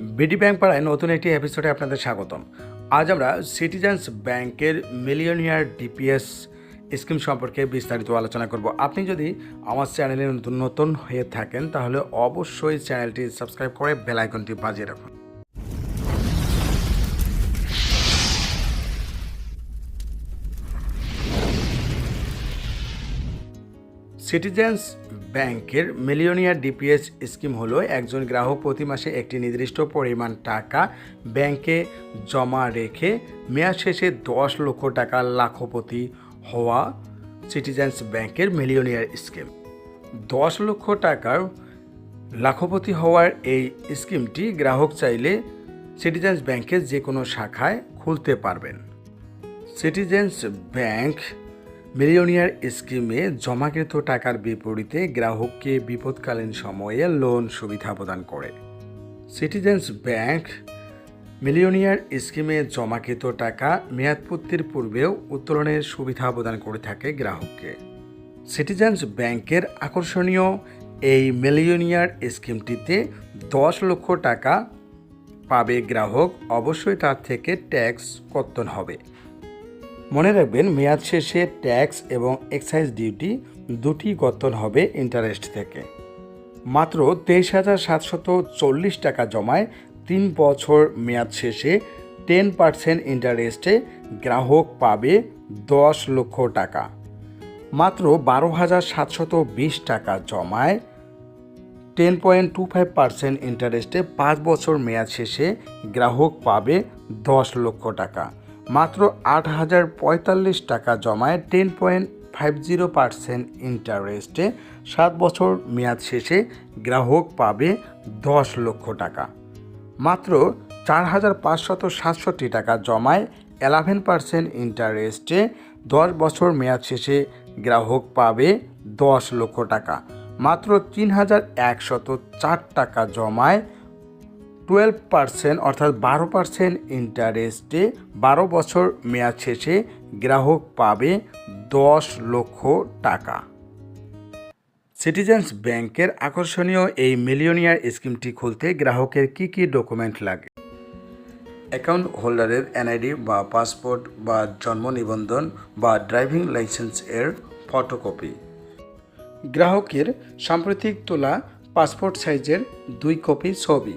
BD bank পাড়ায় নতুন একটি এপিসোডে আপনাদের স্বাগতম। আজ আমরা সিটিজেন্স ব্যাংকের মিলিয়নিয়ার ডিপিএস স্কিম সম্পর্কে বিস্তারিত আলোচনা করব। আপনি যদি আমার চ্যানেলে নতুন নতুন হয়ে থাকেন, তাহলে অবশ্যই চ্যানেলটি সাবস্ক্রাইব করে বেলাইকনটি বাজিয়ে রাখুন। সিটিজেন্স ব্যাংকের মিলিয়নিয়ার ডিপিএস স্কিম হলো একজন গ্রাহক প্রতি মাসে একটি নির্দিষ্ট পরিমাণ টাকা ব্যাংকে জমা রেখে মেয়াদ শেষে দশ লক্ষ টাকা লাখপতি হওয়া সিটিজেন্স ব্যাংকের মিলিয়নিয়ার স্কিম। দশ লক্ষ টাকার লাখপতি হওয়ার এই স্কিমটি গ্রাহক চাইলে সিটিজেন্স ব্যাংকের যে কোনো শাখায় খুলতে পারবেন। সিটিজেন্স ব্যাংক মিলিয়নিয়ার স্কিমে জমাকৃত টাকার বিপরীতে গ্রাহককে বিপদকালীন সময়ে লোন সুবিধা প্রদান করে। সিটিজেন্স ব্যাংক মিলিয়নিয়ার স্কিমে জমাকৃত টাকা মেয়াদপূর্তির পূর্বেও উত্তোলনের সুবিধা প্রদান করে থাকে গ্রাহককে। সিটিজেন্স ব্যাংকের আকর্ষণীয় এই মিলিয়নিয়ার স্কিমটিতে দশ লক্ষ টাকা পাবে গ্রাহক, অবশ্যই তার থেকে ট্যাক্স কর্তন হবে। মনে রাখবেন, মেয়াদ শেষে ট্যাক্স এবং এক্সাইজ ডিউটি দুটি কর্তন হবে ইন্টারেস্ট থেকে। মাত্র তেইশ হাজার সাতশত চল্লিশ টাকা জমায় তিন বছর মেয়াদ শেষে টেন পার্সেন্ট ইন্টারেস্টে গ্রাহক পাবে দশ লক্ষ টাকা। মাত্র বারো হাজার সাতশত বিশ টাকা জমায় ten point two five percent ইন্টারেস্টে পাঁচ বছর মেয়াদ শেষে গ্রাহক পাবে দশ লক্ষ টাকা। মাত্র আট হাজার পঁয়তাল্লিশ টাকা জমায় ten point five zero percent ইন্টারেস্টে সাত বছর মেয়াদ শেষে গ্রাহক পাবে দশ লক্ষ টাকা। মাত্র চার হাজার পাঁচশত সাতষট্টি টাকা জমায় এলেভেন পার্সেন্ট ইন্টারেস্টে দশ বছর মেয়াদ শেষে গ্রাহক পাবে দশ লক্ষ টাকা। মাত্র তিন হাজার একশত চার টাকা জমায় টুয়েলভ পার্সেন্ট অর্থাৎ বারো পার্সেন্ট ইন্টারেস্টে বারো বছর মেয়াদ শেষে গ্রাহক পাবে দশ লক্ষ টাকা। সিটিজেন্স ব্যাংকের আকর্ষণীয় এই মিলিয়নিয়ার স্কিমটি খুলতে গ্রাহকের কি কি ডকুমেন্ট লাগে? অ্যাকাউন্ট হোল্ডারের এনআইডি বা পাসপোর্ট বা জন্ম নিবন্ধন বা ড্রাইভিং লাইসেন্স এর ফটোকপি গ্রাহকের সাম্প্রতিক তোলা পাসপোর্ট সাইজের দুই কপি ছবি।